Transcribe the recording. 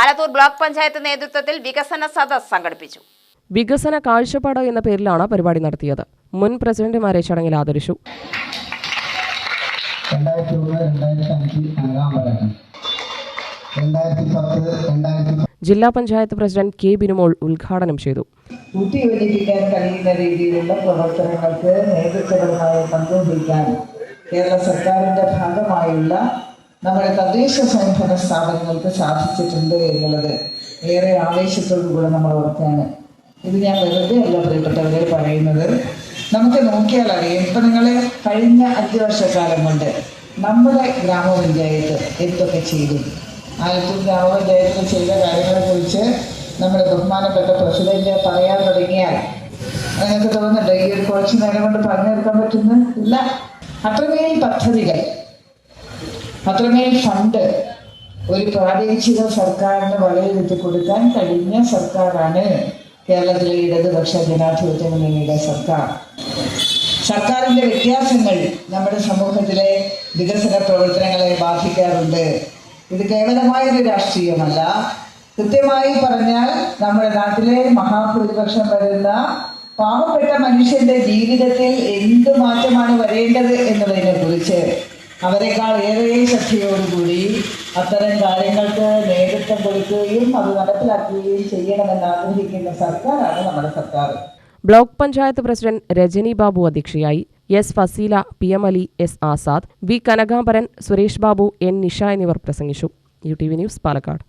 Alathur block panchayat നേതൃത്വത്തിൽ വികസന സദസ് സംഘടിപ്പിച്ചു. വികസന കാഴ്ചപ്പാട് എന്ന പേരിലാണ് പരിപാടി നടത്തിയത്. മുൻ പ്രസിഡന്റുമാരെ ചടങ്ങിൽ ആദരിച്ചു. ജില്ലാ പഞ്ചായത്ത് പ്രസിഡന്റ് കെ ബിനുമോൾ ഉദ്ഘാടനം ചെയ്തു. കഴിയുന്ന രീതിയിലുള്ള പ്രവർത്തനങ്ങൾക്ക് നേതൃത്വപരമായ പങ്കുവഹിക്കാൻ കേരള സർക്കാരിന്റെ ഭാഗമായുള്ള നമ്മുടെ തദ്ദേശ സ്വയംഭരണ സ്ഥാപനങ്ങൾക്ക് സാധിച്ചിട്ടുണ്ട് എന്നുള്ളത് ഏറെ ആവേശത്തോടു കൂടെ നമ്മൾ ഓർക്കുകയാണ്. ഇത് ഞാൻ വെറുതെ അല്ല പ്രിയപ്പെട്ടവരെ പറയുന്നത്. നമുക്ക് നോക്കിയാൽ അറിയാം. ഇപ്പം നിങ്ങൾ കഴിഞ്ഞ അഞ്ച് വർഷക്കാലം കൊണ്ട് നമ്മുടെ ഗ്രാമപഞ്ചായത്ത് എന്തൊക്കെ ചെയ്തു? ആലത്തൂർ ഗ്രാമപഞ്ചായത്തിൽ ചെയ്ത കാര്യങ്ങളെക്കുറിച്ച് നമ്മുടെ ബഹുമാനപ്പെട്ട പ്രസിഡന്റ് പറയാൻ തുടങ്ങിയാൽ നിങ്ങൾക്ക് തോന്നുന്നുണ്ട്? ഈ ഒരു കുറച്ച് നേരം കൊണ്ട് പറഞ്ഞു തീർക്കാൻ പറ്റുന്നു? ഇല്ല. അത്രമേൽ പദ്ധതികൾ. അത്രമേൽ ഫണ്ട് ഒരു പ്രാദേശിക സർക്കാരിന് വലയിരുത്തി കൊടുക്കാൻ കഴിഞ്ഞ സർക്കാരാണ് കേരളത്തിലെ ഇടതുപക്ഷ ജനാധിപത്യ മുന്നണിയുടെ സർക്കാർ. സർക്കാരിന്റെ വ്യത്യാസങ്ങൾ നമ്മുടെ സമൂഹത്തിലെ വികസന പ്രവർത്തനങ്ങളെ ബാധിക്കാറുണ്ട്. ഇത് കേവലമായൊരു രാഷ്ട്രീയമല്ല. കൃത്യമായി പറഞ്ഞാൽ നമ്മുടെ നാട്ടിലെ മഹാഭൂരിപക്ഷം വരുന്ന പാവപ്പെട്ട മനുഷ്യന്റെ ജീവിതത്തിൽ എന്ത് മാറ്റമാണ് വരേണ്ടത് എന്നതിനെ കുറിച്ച് അവരെക്കാൾ ഏറെ ശക്തിയോടുകൂടി അത്തരം കാര്യങ്ങൾക്ക് നേതൃത്വം കൊടുക്കുകയും അത് നടപ്പിലാക്കുകയും ചെയ്യണമെന്ന് ആഗ്രഹിക്കുന്ന സർക്കാരാണ് നമ്മുടെ സർക്കാർ. ബ്ലോക്ക് പഞ്ചായത്ത് പ്രസിഡന്റ് രജനി ബാബു അധ്യക്ഷയായി S Fazila P M Ali S Azad V Kanakambaran Suresh Babu N Nisha എന്നിവർ പ്രസംഗിച്ചു. U T V news Palakkad.